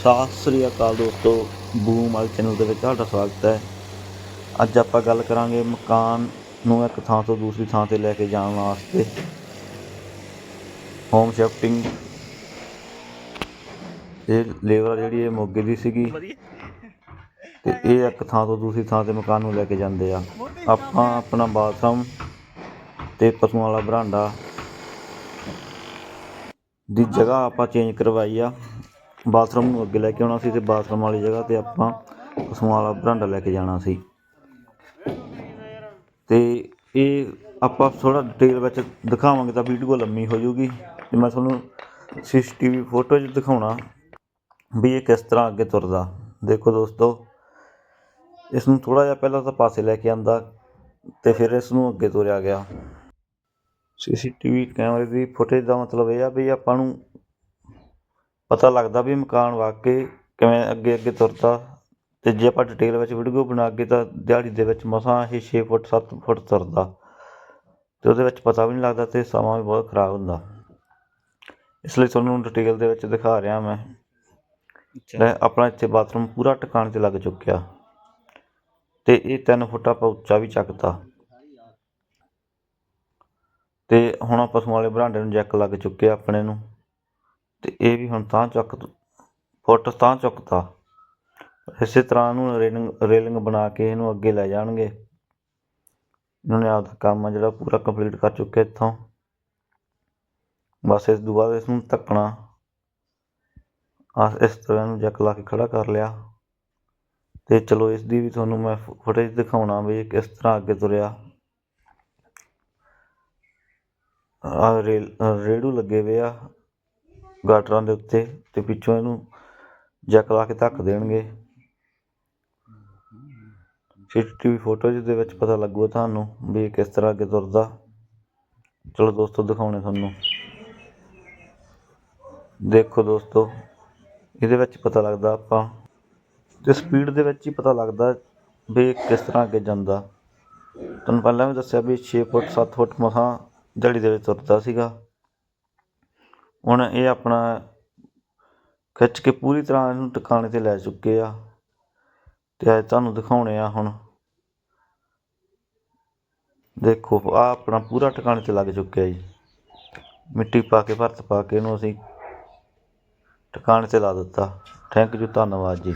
ਸਤਿ ਸ੍ਰੀ ਅਕਾਲ ਦੋਸਤੋ ਬੂਮ ਵਾਲੇ ਚੈਨਲ ਦੇ ਵਿੱਚ ਤੁਹਾਡਾ ਸਵਾਗਤ ਹੈ। ਅੱਜ ਆਪਾਂ ਗੱਲ ਕਰਾਂਗੇ ਮਕਾਨ ਨੂੰ ਇੱਕ ਥਾਂ ਤੋਂ ਦੂਸਰੀ ਥਾਂ ਤੇ ਲੈ ਕੇ ਜਾਣ ਵਾਸਤੇ। ਹੋਮ ਸ਼ਿਫਟਿੰਗ ਇਹ ਲੇਬਰ ਜਿਹੜੀ ਇਹ ਮੋਗੇ ਦੀ ਸੀਗੀ। ਤੇ ਇਹ ਇੱਕ ਥਾਂ ਤੋਂ ਦੂਸਰੀ ਥਾਂ ਤੇ ਮਕਾਨ ਨੂੰ ਲੈ ਕੇ ਜਾਂਦੇ ਆ। ਆਪਾਂ ਆਪਣਾ ਬਾਥਰੂਮ ਤੇ ਪਸ਼ੂਆਂ ਵਾਲਾ ਬਰਾਂਡਾ। ਦੀ ਜਗ੍ਹਾ ਆਪਾਂ ਚੇਂਜ ਕਰਵਾਈ ਆ। ਬਾਥਰੂਮ ਨੂੰ ਅੱਗੇ ਲੈ ਕੇ ਆਉਣਾ ਸੀ ਤੇ ਬਾਥਰੂਮ ਵਾਲੀ ਜਗ੍ਹਾ ਤੇ ਆਪਾਂ ਪਸ਼ੂਆਂ ਵਾਲਾ ਬਰਾਂਡਾ ਲੈ ਕੇ ਜਾਣਾ ਸੀ। ਤੇ ਇਹ ਆਪਾਂ ਥੋੜਾ ਡਿਟੇਲ ਵਿੱਚ ਦਿਖਾਵਾਂਗੇ ਤਾਂ ਵੀਡੀਓ ਲੰਮੀ ਹੋ ਜਾਊਗੀ ਤੇ ਮੈਂ ਤੁਹਾਨੂੰ ਸੀਸੀਟੀਵੀ ਫੋਟੋ 'ਚ ਦਿਖਾਉਣਾ ਵੀ ਇਹ ਕਿਸ ਤਰ੍ਹਾਂ ਅੱਗੇ ਤੁਰਦਾ। ਦੇਖੋ ਦੋਸਤੋ ਇਸ ਨੂੰ ਥੋੜਾ ਜਿਹਾ ਪਹਿਲਾਂ ਤਾਂ ਪਾਸੇ ਲੈ ਕੇ ਆਂਦਾ ਤੇ ਫਿਰ ਇਸ ਨੂੰ ਅੱਗੇ ਤੋਰਿਆ ਗਿਆ। ਸੀਸੀਟੀਵੀ ਕੈਮਰੇ ਦੀ ਫੁਟੇਜ ਦਾ ਮਤਲਬ ਇਹ ਆ ਵੀ ਆਪਾਂ ਨੂੰ ਪਤਾ ਲੱਗਦਾ ਵੀ ਮਕਾਨ ਵਾਕਈ ਕਿਵੇਂ ਅੱਗੇ ਅੱਗੇ ਤੁਰਦਾ ਤੇ ਜੇ ਆਪਾਂ ਡਿਟੇਲ ਵਿੱਚ ਵੀਡੀਓ ਬਣਾ ਕੇ ਤਾਂ ਦਿਹਾੜੀ ਦੇ ਵਿੱਚ ਮਸਾਂ ਇਹ 6 ਫੁੱਟ 7 ਫੁੱਟ ਤੁਰਦਾ ਤੇ ਉਹਦੇ ਵਿੱਚ ਪਤਾ ਵੀ ਨਹੀਂ ਲੱਗਦਾ ਤੇ ਸਮਾਂ ਵੀ ਬਹੁਤ ਖਰਾਬ ਹੁੰਦਾ। ਇਸ ਲਈ ਤੁਹਾਨੂੰ ਡਿਟੇਲ ਦੇ ਵਿੱਚ ਦਿਖਾ ਰਿਹਾ ਮੈਂ। ਲੈ ਆਪਣਾ ਇੱਥੇ ਬਾਥਰੂਮ ਪੂਰਾ ਟਿਕਾਣ ਤੇ ਲੱਗ ਚੁੱਕਿਆ ਤੇ ਇਹ 3 ਫੁੱਟ ਆਪਾਂ ਉੱਚਾ ਵੀ ਚੱਕਤਾ। ਤੇ ਹੁਣ ਪਸ਼ੂਆਂ ਵਾਲੇ ਬਰਾਂਡੇ ਨੂੰ ਜੈਕ ਲੱਗ ਚੁੱਕੇ ਆਪਣੇ ਨੂੰ। ਇਹ ਵੀ ਹੁਣ ਤਾਂ ਚੱਕ ਫੁੱਟ ਤਾਂ ਚੁੱਕਤਾ। ਇਸੇ ਤਰ੍ਹਾਂ ਇਹਨੂੰ ਰੇਲਿੰਗ ਰੇਲਿੰਗ ਬਣਾ ਕੇ ਇਹਨੂੰ ਅੱਗੇ ਲੈ ਜਾਣਗੇ। ਇਹਨਾਂ ਨੇ ਆਪਦਾ ਕੰਮ ਆ ਜਿਹੜਾ ਪੂਰਾ ਕੰਪਲੀਟ ਕਰ ਚੁੱਕੇ ਇੱਥੋਂ। ਬਸ ਇਸ ਤੋਂ ਬਾਅਦ ਇਸ ਨੂੰ ਧੱਕਣਾ। ਆ ਇਸ ਤਰ੍ਹਾਂ ਇਹਨੂੰ ਜੈਕ ਲਾ ਕੇ ਖੜਾ ਕਰ ਲਿਆ। ਤੇ ਚਲੋ ਇਸ ਦੀ ਵੀ ਤੁਹਾਨੂੰ ਮੈਂ ਫੁਟੇਜ ਦਿਖਾਉਣਾ ਵੀ ਕਿਸ ਤਰ੍ਹਾਂ ਅੱਗੇ ਤੁਰਿਆ। ਆ ਰੇੜੂ ਲੱਗੇ ਹੋਏ ਆ। ਗਾਟਰਾਂ ਦੇ ਉੱਤੇ ਤੇ ਪਿੱਛੋਂ ਇਹਨੂੰ ਜੈਕ ਲਾ ਕੇ ਧੱਕ ਦੇਣਗੇ। ਸੀਸੀਟੀਵੀ ਫੋਟੋਜ਼ ਦੇ ਵਿੱਚ ਪਤਾ ਲੱਗੂਗਾ ਤੁਹਾਨੂੰ ਵੀ ਇਹ ਕਿਸ ਤਰ੍ਹਾਂ ਅੱਗੇ ਤੁਰਦਾ। ਚਲੋ ਦੋਸਤੋ, ਦਿਖਾਉਣੇ ਤੁਹਾਨੂੰ। ਦੇਖੋ ਦੋਸਤੋ, ਇਹਦੇ ਵਿੱਚ ਪਤਾ ਲੱਗਦਾ ਆਪਾਂ, ਤੇ ਸਪੀਡ ਦੇ ਵਿੱਚ ਹੀ ਪਤਾ ਲੱਗਦਾ ਵੀ ਇਹ ਕਿਸ ਤਰ੍ਹਾਂ ਅੱਗੇ ਜਾਂਦਾ। ਤੁਹਾਨੂੰ ਪਹਿਲਾਂ ਵੀ ਦੱਸਿਆ ਵੀ 6 ਫੁੱਟ 7 ਫੁੱਟ ਮਸਾਂ ਜੜੀ ਦੇ ਵਿੱਚ ਤੁਰਦਾ ਸੀਗਾ। ਹੁਣ ਇਹ ਆਪਣਾ ਖਿੱਚ ਕੇ ਪੂਰੀ ਤਰ੍ਹਾਂ ਇਹਨੂੰ ਟਿਕਾਣੇ ਤੇ ਲੈ ਚੁੱਕੇ ਆ। ਅਤੇ ਅੱਜ ਤੁਹਾਨੂੰ ਦਿਖਾਉਣੇ ਆ ਹੁਣ। ਦੇਖੋ ਆ ਆਪਣਾ ਪੂਰਾ ਟਿਕਾਣੇ ਤੇ ਲੱਗ ਚੁੱਕਿਆ ਜੀ। ਮਿੱਟੀ ਪਾ ਕੇ, ਭਰਤ ਪਾ ਕੇ ਇਹਨੂੰ ਅਸੀਂ ਟਿਕਾਣੇ ਤੇ ਲਾ ਦਿੱਤਾ। ਥੈਂਕ ਯੂ, ਧੰਨਵਾਦ ਜੀ।